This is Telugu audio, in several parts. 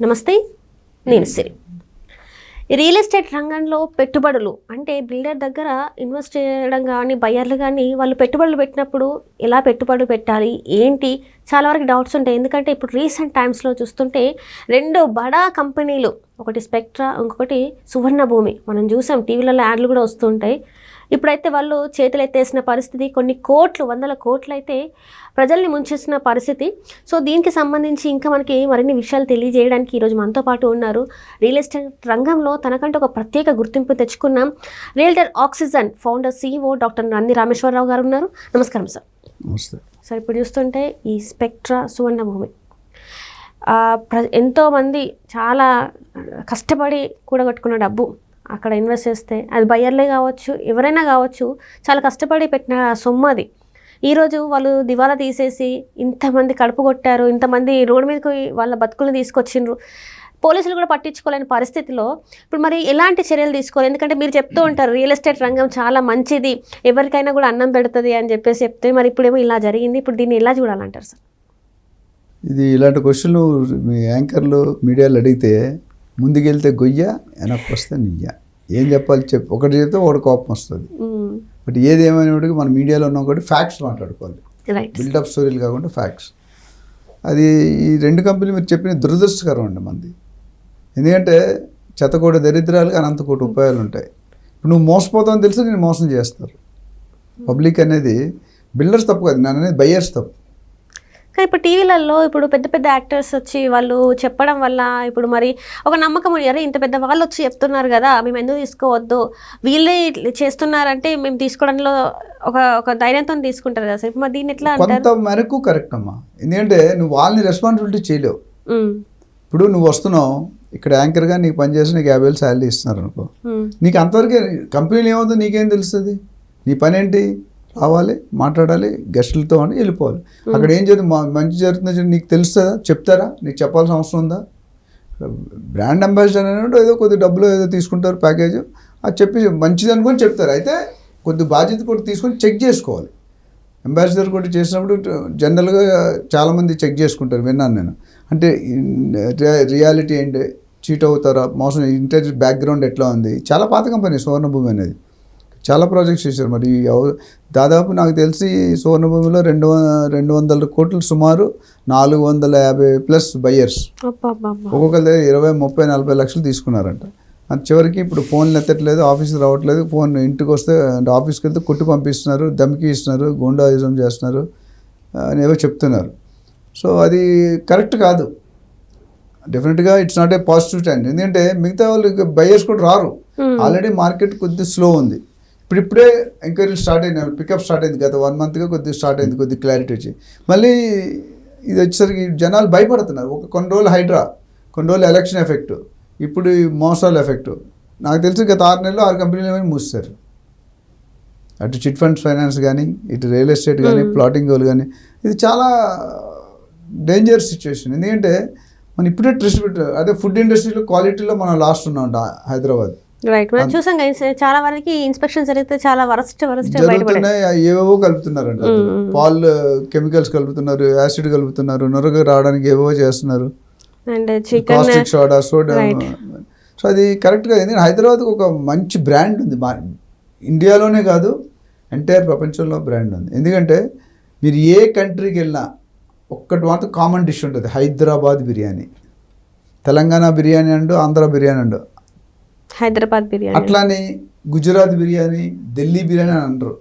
నమస్తే నేను సిరి. రియల్ ఎస్టేట్ రంగంలో పెట్టుబడులు అంటే బిల్డర్ దగ్గర ఇన్వెస్ట్ చేయడం కానీ బయ్యర్లు కానీ వాళ్ళు పెట్టుబడులు పెట్టినప్పుడు ఎలా పెట్టుబడులు పెట్టాలి ఏంటి? చాలా వరకు డౌట్స్ ఉంటాయి. ఎందుకంటే ఇప్పుడు రీసెంట్ టైమ్స్లో చూస్తుంటే రెండు బడా కంపెనీలు ఒకటి స్పెక్ట్రా ఇంకొకటి సువర్ణ భూమి మనం చూసాం టీవీలలో యాడ్లు కూడా వస్తుంటాయి ఇప్పుడైతే వాళ్ళు చేతులు ఎత్తేసిన పరిస్థితి కొన్ని కోట్లు వందల కోట్లు అయితే ప్రజల్ని ముంచేసిన పరిస్థితి. సో దీనికి సంబంధించి ఇంకా మనకి మరిన్ని విషయాలు తెలియజేయడానికి ఈరోజు మనతో పాటు ఉన్నారు. రియల్ ఎస్టేట్ రంగంలో తనకంటే ఒక ప్రత్యేక గుర్తింపు తెచ్చుకున్న. Realtor oxygen founder CEO doctor Nandi Rameshwar Rao గారు ఉన్నారు. నమస్కారం సార్. నమస్తే. సార్ ఇప్పుడు చూస్తుంటే ఈ స్పెక్ట్రా సువర్ణ భూమి. ఆ, ప్ర ఎంతోమంది చాలా కష్టపడి కూడగట్టుకున్న డబ్బు. అక్కడ ఇన్వెస్ట్ చేస్తే అది బయ్యర్లే కావచ్చు ఎవరైనా కావచ్చు చాలా కష్టపడి పెట్టిన సొమ్ము అది. ఈరోజు వాళ్ళు దివాలా తీసేసి ఇంతమంది కడుపు కొట్టారు ఇంతమంది రోడ్డు మీదకి వాళ్ళ బతుకులు తీసుకొచ్చిండ్రు. పోలీసులు కూడా పట్టించుకోలేని పరిస్థితిలో ఇప్పుడు మరి ఎలాంటి చర్యలు తీసుకోవాలి? ఎందుకంటే మీరు చెప్తూ ఉంటారు రియల్ ఎస్టేట్ రంగం చాలా మంచిది ఎవరికైనా కూడా అన్నం పెడుతుంది అని చెప్పేసి చెప్తే మరి ఇప్పుడేమో ఇలా జరిగింది ఇప్పుడు దీన్ని ఎలా చూడాలంటారు సార్? ఇది ఇలాంటి క్వశ్చన్లు మీ యాంకర్లు మీడియాలో అడిగితే ముందుకెళ్తే గొయ్య వెనక్కి వస్తే నియ్య. ఏం చెప్పాలి చెప్పి. ఒకటి చెప్తే ఒకటి కోపం వస్తుంది. బట్ ఏది ఏమైనప్పటికీ మన మీడియాలో ఉన్న ఒకటి ఫ్యాక్ట్స్ మాట్లాడుకోవాలి. బిల్డప్ స్టోరీలు కాకుండా ఫ్యాక్ట్స్. అది ఈ రెండు కంపెనీలు మీరు చెప్పిన దురదృష్టకరం అండి మంది. ఎందుకంటే చెత్తకోటి దరిద్రాలకు అనంతకోటి ఉపాయాలు ఉంటాయి. ఇప్పుడు నువ్వు మోసపోతావని తెలిసి నేను మోసం చేస్తారు. పబ్లిక్ అనేది బిల్డర్స్ తప్పు కాదు. నేను అనేది బయ్యర్స్ తప్పు. కానీ ఇప్పుడు టీవీలలో ఇప్పుడు పెద్ద పెద్ద యాక్టర్స్ వచ్చి వాళ్ళు చెప్పడం వల్ల ఇప్పుడు మరి ఒక నమ్మకం అరే ఇంత పెద్ద వాళ్ళు వచ్చి చెప్తున్నారు కదా మేము ఎందుకు తీసుకోవద్దు? వీళ్ళే చేస్తున్నారంటే మేము తీసుకోవడంలో ఒక ఒక ధైర్యంతో తీసుకుంటారు కదా సార్. మరి దీన్ని ఎట్లా కొంత మేరకు కరెక్ట్ అమ్మా. ఎందుకంటే నువ్వు వాళ్ళని రెస్పాన్సిబిలిటీ చేయలేవు. ఇప్పుడు నువ్వు వస్తున్నావు ఇక్కడ యాంకర్గా నీకు పనిచేసి నీకు యాభై వేలు శాలరీ ఇస్తున్నారు అనుకో. నీకు అంతవరకే కంపెనీలు ఏమవుతుందో? నీకేం తెలుస్తుంది? నీ పని ఏంటి రావాలి మాట్లాడాలి గెస్టులతో అని వెళ్ళిపోవాలి. అక్కడ ఏం జరుగుతుంది? మా- మంచి జరుగుతుందో నీకు తెలుస్తుందా? చెప్తారా? నీకు చెప్పాల్సిన అవసరం ఉందా? బ్రాండ్ అంబాసిడర్ అనేవాడు ఏదో కొద్ది డబ్బులు ఏదో తీసుకుంటారు ప్యాకేజ్. అది చెప్పి మంచిది అనుకొని చెప్తారు. అయితే కొద్ది బాధ్యత కూడా తీసుకొని చెక్ చేసుకోవాలి. అంబాసిడర్ కూడా చేసినప్పుడు జనరల్గా చాలామంది చెక్ చేసుకుంటారు విన్నాను నేను. అంటే రియాలిటీ ఏంటి? చీట్ అవుతారా? మోసం ఇంటర్ బ్యాక్గ్రౌండ్ ఎట్లా ఉంది? చాలా పాత కంపెనీ సువర్ణభూమి అనేది. చాలా ప్రాజెక్ట్స్ చేశారు మరి. దాదాపు నాకు తెలిసి సువర్ణభూమిలో రెండు రెండు వందల కోట్లు సుమారు నాలుగు వందల యాభై ప్లస్ బయ్యర్స్. ఒక్కొక్కరి దగ్గర ఇరవై ముప్పై నలభై లక్షలు తీసుకున్నారంట. అది చివరికి ఇప్పుడు ఫోన్లు ఎత్తట్లేదు ఆఫీస్కి రావట్లేదు ఫోన్ ఇంటికి వస్తే అంటే ఆఫీస్కి వెళ్తే కొట్టు పంపిస్తున్నారు దమ్కి ఇస్తున్నారు గుండాయిజం చేస్తున్నారు అని ఏవో చెప్తున్నారు. సో అది కరెక్ట్ కాదు. డెఫినెట్గా it's not a positive trend ఎందుకంటే మిగతా వాళ్ళు బయర్స్ కూడా రారు. ఆల్రెడీ మార్కెట్ కొద్ది స్లో ఉంది. ఇప్పుడు ఇప్పుడే ఎంక్వైరీలు స్టార్ట్ అయినాయి పికప్ స్టార్ట్ అయింది గత వన్ మంత్గా కొద్దిగా స్టార్ట్ అయింది కొద్ది క్లారిటీ వచ్చి. మళ్ళీ ఇది వచ్చేసరికి జనాలు భయపడుతున్నారు. ఒక కొన్ని రోజులు హైడ్రా కొన్ని రోజులు ఎలక్షన్ ఎఫెక్ట్ ఇప్పుడు మోసాల ఎఫెక్ట్. నాకు తెలిసి గత ఆరు నెలలు ఆరు కంపెనీలు ఏమైనా మూస్తారు అటు చిట్ ఫండ్స్ ఫైనాన్స్ కానీ ఇటు రియల్ ఎస్టేట్ కానీ ప్లాటింగ్ వాళ్ళు కానీ ఇది చాలా డేంజర్ సిచ్యువేషన్. ఎందుకంటే మనం ఇప్పుడే ట్రెస్ట్ పెట్టారు అదే ఫుడ్ ఇండస్ట్రీలో క్వాలిటీలో మనం లాస్ట్ ఉన్నాం హైదరాబాద్. రైట్ మనం చూసాం చాలా వరకు ఇన్స్పెక్షన్ జరిగితే చాలా వరస్ట్ వరస్ట్ జరుగుతున్నాయి ఏవేవో కలుపుతున్నారంట పాలు కెమికల్స్ కలుపుతున్నారు యాసిడ్ కలుపుతున్నారు నొరగ రావడానికి ఏవేవో చేస్తున్నారు. And chicken caustic soda soda so అది కరెక్ట్గా ఎందుకంటే హైదరాబాద్ ఒక మంచి బ్రాండ్ ఉంది. మా ఇండియాలోనే కాదు ఎంటైర్ ప్రపంచంలో బ్రాండ్ ఉంది. ఎందుకంటే మీరు ఏ కంట్రీకి వెళ్ళినా ఒక్కటి మాత్రం కామన్ డిష్ ఉంటుంది Hyderabad biryani. Telangana biryani and Andhra biryani and. Hyderabad biryani అట్లానే గుజరాత్ బిర్యానీ ఢిల్లీ బిర్యానీ అని అంటారు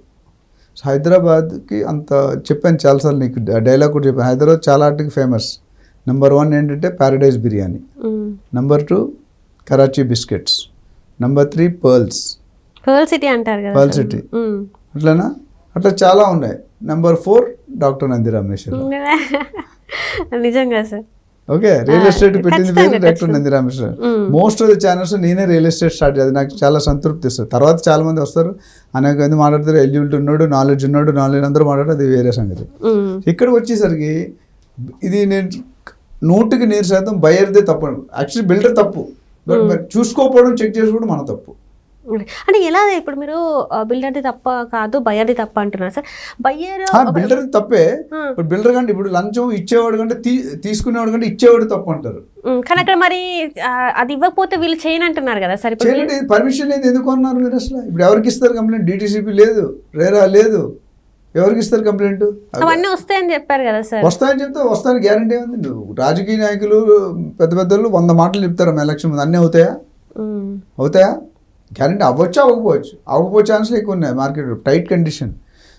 సో హైదరాబాద్కి అంత చెప్పాను చాలాసార్లు నీకు డైలాగ్ కూడా చెప్పాను. హైదరాబాద్ చాలా వాటికి ఫేమస్. నెంబర్ వన్ ఏంటంటే Paradise biryani. Number two Karachi biscuits number three pearls pearl city అంటారు కదా పర్ల్. సిటీ. అట్లానా? అట్లా చాలా ఉన్నాయి. Number four doctor Nandi Rameshwar నిజంగా సార్. ఓకే రియల్ ఎస్టేట్ పెట్టింది పేరు డాక్టర్ ఖచ్చితంగా. Nandi Rameshwar. Most of the channels నేనే రియల్ ఎస్టేట్ స్టార్ట్ చేయాలి. నాకు చాలా సంతృప్తి ఇస్తుంది తర్వాత చాలా మంది వస్తారు అనేక మంది మాట్లాడతారు ఎలిజిబిలిటీ ఉన్నాడు నాలెడ్జ్ ఉన్నాడు నాలెడ్జ్ అందరూ మాట్లాడారు అది వేరే సంగతి. ఇక్కడికి వచ్చేసరికి ఇది నేను నూటికి నీరు శాతం బయర్దే తప్పు. యాక్చువల్లీ బిల్డర్ తప్పు. బట్ చూసుకోకపోవడం చెక్ చేసుకోవడం మన తప్పు. అంటే ఎలా ఇప్పుడు మీరు బిల్డర్ది తప్ప కాదు బయ్యర్ది తప్ప అంటున్నారు సార్. బయ్యర్ బిల్డర్ తప్పే. ఇప్పుడు బిల్డర్ కంటే ఇప్పుడు లంచం ఇచ్చేవాడు కంటే తీసుకునేవాడు కంటే ఇచ్చేవాడు తప్పు అంటారు. కానీ అక్కడ మరి అది ఇవ్వకపోతే వీళ్ళు చేయను అంటున్నారు కదా సార్ చేయండి పర్మిషన్ లేదు ఎందుకు అన్నారు మీరు అసలు? ఇప్పుడు ఎవరికి ఇస్తారు కంప్లైంట్? డిటీసీపీ లేదు రేరా లేదు. ఎవరికి ఇస్తారు కంప్లైంట్? అవన్నీ వస్తాయని చెప్పారు కదా సార్. వస్తాయని చెప్తే వస్తాయని గ్యారంటీ ఉంది. నువ్వు రాజకీయ నాయకులు పెద్ద పెద్దలు వంద మాటలు చెప్తారు ఎలక్షన్ ముందు. అన్నీ అవుతాయా? అవుతాయా? గ్యారంటీ అవ్వచ్చు? అవ్వకపోవచ్చు. అవ్వకపోయే ఛాన్సులు ఎక్కువ ఉన్నాయి market tight condition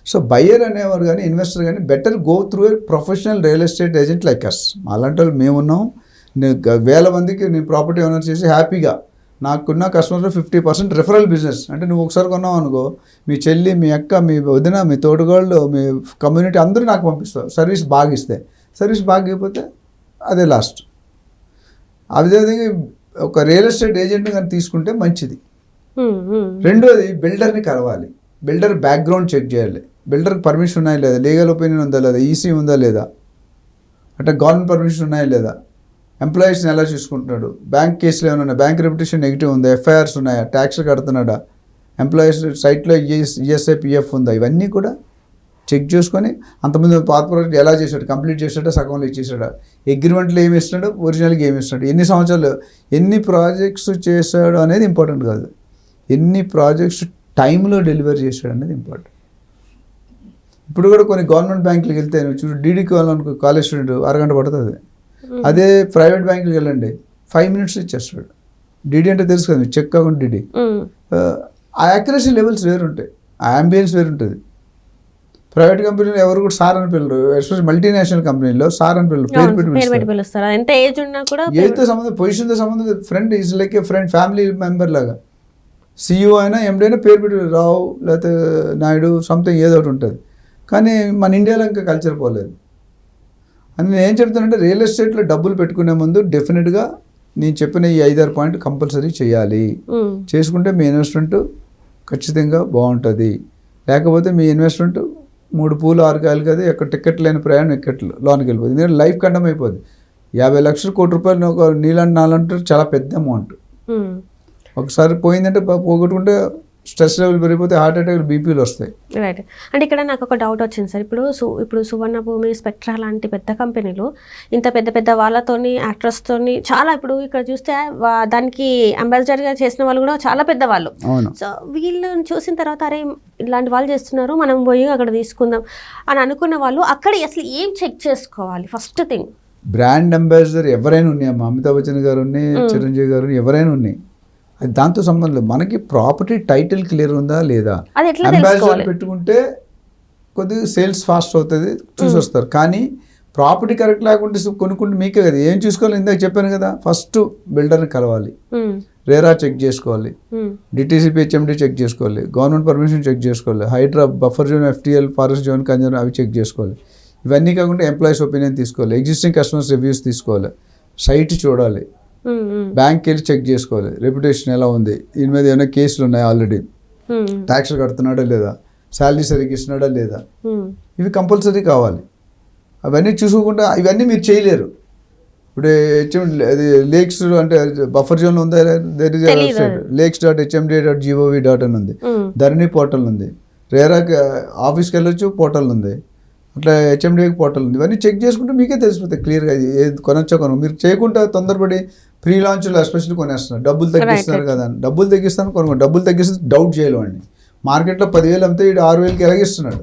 so buyer అనేవారు కానీ ఇన్వెస్టర్ కానీ better go through a professional real estate agent like us అలాంటి వాళ్ళు మేమున్నాం నేను గ- వేల మందికి నేను ప్రాపర్టీ ఓనర్ చేసి హ్యాపీగా నాకున్న customers fifty percent referral business అంటే నువ్వు ఒకసారి కొన్నావు అనుకో మీ చెల్లి మీ అక్క మీ వదిన మీ తోడుగోళ్ళు మీ కమ్యూనిటీ అందరూ నాకు పంపిస్తారు. సర్వీస్ బాగా ఇస్తే. సర్వీస్ బాగా ఇవ్వకపోతే అదే లాస్ట్ అదేవిధంగా ఒక రియల్ ఎస్టేట్ ఏజెంట్ కానీ తీసుకుంటే మంచిది. రెండోది బిల్డర్ని కలవాలి. బిల్డర్ బ్యాక్గ్రౌండ్ చెక్ చేయాలి. బిల్డర్కి పర్మిషన్ ఉన్నాయా లేదా? లీగల్ ఒపీనియన్ ఉందా లేదా? ఈసీ ఉందా లేదా? అంటే గవర్నమెంట్ పర్మిషన్ ఉన్నాయా లేదా? ఎంప్లాయీస్ని ఎలా చూసుకుంటున్నాడు? బ్యాంక్ కేసులు ఏమైనా ఉన్నాయి? బ్యాంక్ రెప్యుటేషన్ నెగిటివ్ ఉందా? ఎఫ్ఐఆర్స్ ఉన్నాయా? ట్యాక్స్లు కడుతున్నాడా? ఎంప్లాయీస్ సైట్లో ఈఎస్ ఈఎస్ఐ పిఎఫ్ ఉందా? ఇవన్నీ కూడా చెక్ చేసుకొని అంతమంది పాత ప్రాజెక్ట్ ఎలా చేశాడు? కంప్లీట్ చేశాడా? సగంలో ఇచ్చేసాడా అగ్రిమెంట్లు ఏమి ఇస్తున్నాడు? ఒరిజినల్గా ఏమి ఇస్తున్నాడు? ఎన్ని సంవత్సరాలు ఎన్ని ప్రాజెక్ట్స్ చేశాడు అనేది ఇంపార్టెంట్ కాదు. ఎన్ని ప్రాజెక్ట్స్ టైంలో డెలివరీ చేశాడు అనేది ఇంపార్టెంట్. ఇప్పుడు కూడా కొన్ని గవర్నమెంట్ బ్యాంకులకు వెళ్తే నువ్వు చూడు డీడీ కావాలనుకో కాలేజ్ స్టూడెంట్ అరగంట పడుతుంది. అదే ప్రైవేట్ బ్యాంకుకి వెళ్ళండి ఫైవ్ మినిట్స్ ఇచ్చేస్తాడు. డీడీ అంటే తెలుసు కదా చెక్ అకౌంట్ డీడీ. ఆ యాక్యురసీ లెవెల్స్ వేరుంటాయి ఆ అంబియన్స్ వేరుంటుంది. ప్రైవేట్ కంపెనీలో ఎవరు కూడా సార్ అని పిల్లరు ఎస్పెషల్ మల్టీనేషనల్ కంపెనీలో సార్ అని పిల్లలు పేరు పెట్టి పిలుస్తారు. పిలుస్తారు. ఎంత ఏజ్ ఉన్నా కూడా ఏజ్తో సంబంధం పొజిషన్తో సంబంధం friend is like a friend family member లాగా. సీఈఓ అయినా ఎండి అయినా పేరు పెట్టి రావు లేకపోతే నాయుడు సంథింగ్ ఏదో ఒకటి ఉంటుంది. కానీ మన ఇండియాలో ఇంకా కల్చర్ పోలేదు. అని నేను ఏం చెప్తానంటే రియల్ ఎస్టేట్లో డబ్బులు పెట్టుకునే ముందు డెఫినెట్గా నేను చెప్పిన ఈ ఐదారు పాయింట్ కంపల్సరీ చేయాలి. చేసుకుంటే మీ ఇన్వెస్ట్మెంట్ ఖచ్చితంగా బాగుంటుంది. లేకపోతే మీ ఇన్వెస్ట్మెంట్ మూడు పూలు ఆరు కాయలు కదా ఎక్కడ టికెట్ లేని ప్రయాణం ఎక్కట్లు లోనికి వెళ్ళిపోతుంది ఎందుకంటే లైఫ్ కండం అయిపోద్ది యాభై లక్షల కోటి రూపాయలు ఒక నీళ్ళంటి నాలంటే చాలా పెద్ద అమౌంట్. ఒకసారి పోయిందంటే పోగొట్టుకుంటే స్ట్రెస్ లెవెల్ పెరిగిపోతే హార్ట్ అటాక్ బీపీలు వస్తాయి. రైట్ అంటే ఇక్కడ నాకు ఒక డౌట్ వచ్చింది సార్. ఇప్పుడు సు ఇప్పుడు సువర్ణ భూమి స్పెక్ట్రా లాంటి పెద్ద కంపెనీలు ఇంత పెద్ద పెద్ద వాళ్ళతోని యాక్ట్రస్తోని చాలా ఇప్పుడు ఇక్కడ చూస్తే దానికి అంబాసిడర్గా చేసిన వాళ్ళు కూడా చాలా పెద్ద వాళ్ళు సో వీళ్ళని చూసిన తర్వాత అరే ఇలాంటి వాళ్ళు చేస్తున్నారు మనం పోయి అక్కడ తీసుకుందాం అని అనుకున్న వాళ్ళు అక్కడ అసలు ఏం చెక్ చేసుకోవాలి? ఫస్ట్ థింగ్ బ్రాండ్ అంబాసిడర్ ఎవరైనా ఉన్నాయి. అమితాబ్ బచ్చన్ గారు ఉన్నాయి చిరంజీవి గారు ఎవరైనా ఉన్నాయి. అది దాంతో సంబంధం లేదు. మనకి ప్రాపర్టీ టైటిల్ క్లియర్ ఉందా లేదా? అంబాసిడర్ పెట్టుకుంటే కొద్దిగా సేల్స్ ఫాస్ట్ అవుతుంది చూసి వస్తారు కానీ ప్రాపర్టీ కరెక్ట్ లేకుంటే కొనుక్కుంటే మీకే కదా. ఏం చూసుకోవాలి? ఇందాక చెప్పాను కదా ఫస్ట్ బిల్డర్ని కలవాలి. రేరా చెక్ చేసుకోవాలి. డిటీసీపీ హెచ్ఎండి చెక్ చేసుకోవాలి. గవర్నమెంట్ పర్మిషన్ చెక్ చేసుకోవాలి. Hydra buffer zone FTL forest zone conserve అవి చెక్ చేసుకోవాలి. ఇవన్నీ కాకుండా ఎంప్లాయీస్ ఒపీనియన్ తీసుకోవాలి. ఎగ్జిస్టింగ్ కస్టమర్స్ రివ్యూస్ తీసుకోవాలి. సైట్ చూడాలి. బ్యాంక్కి వెళ్ళి చెక్ చేసుకోవాలి. రెప్యుటేషన్ ఎలా ఉంది? దీని మీద ఏమైనా కేసులు ఉన్నాయి ఆల్రెడీ ఉమ్, ట్యాక్స్లు కడుతున్నాడా లేదా? శాలరీ సరిగ్గా ఇస్తున్నాడా లేదా? ఇవి కంపల్సరీ కావాలి. అవన్నీ చూసుకోకుండా ఇవన్నీ మీరు చేయలేరు. ఇప్పుడు హెచ్ఎం అది లేక్స్ అంటే బఫర్ జోన్ ఉందా? There is. Website lakes dot HMD dot GOV dot అని ఉంది. ధరణి పోర్టల్ ఉంది. రేరాకి ఆఫీస్కి వెళ్ళొచ్చు పోర్టల్ ఉంది. అట్లా హెచ్ఎండికి పోర్టల్ ఉంది. ఇవన్నీ చెక్ చేసుకుంటే మీకే తెలిసిపోతాయి క్లియర్గా ఏది కొనొచ్చో కొన. మీరు చేయకుండా తొందరపడి ప్రీ లాంచ్లో ఎస్పెషల్లీ కొనేస్తున్నారు. డబ్బులు తగ్గిస్తున్నారు కదా డబ్బులు తగ్గిస్తాను కొనుక్కో డబ్బులు తగ్గిస్తే డౌట్ చేయాలి వాడిని మార్కెట్లో పదివేలు అమ్మితే ఇటు ఆరు వేలకి ఎలాగిస్తున్నాడు?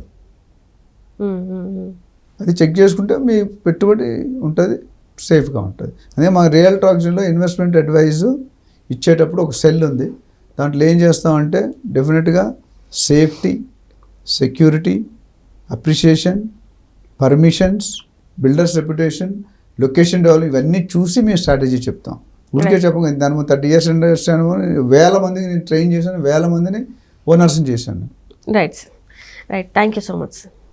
ఉమ్, ఉమ్, ఉమ్. అది చెక్ చేసుకుంటే మీ పెట్టుబడి ఉంటుంది సేఫ్గా ఉంటుంది. అదే మా రియల్ టాక్స్లో ఇన్వెస్ట్మెంట్ అడ్వైజ్ ఇచ్చేటప్పుడు ఒక సెల్ ఉంది. దాంట్లో ఏం చేస్తామంటే డెఫినెట్గా safety security appreciation permissions builders reputation location develop ఇవన్నీ చూసి మేము స్ట్రాటజీ చెప్తాం. ఊరికే చెప్పక దాని థర్టీ ఇయర్స్ ఇండస్ట్రీ వేల మందిని నేను ట్రైన్ చేశాను వేల మందిని ఓనర్స్ని చేశాను. Right sir right thank you so much sir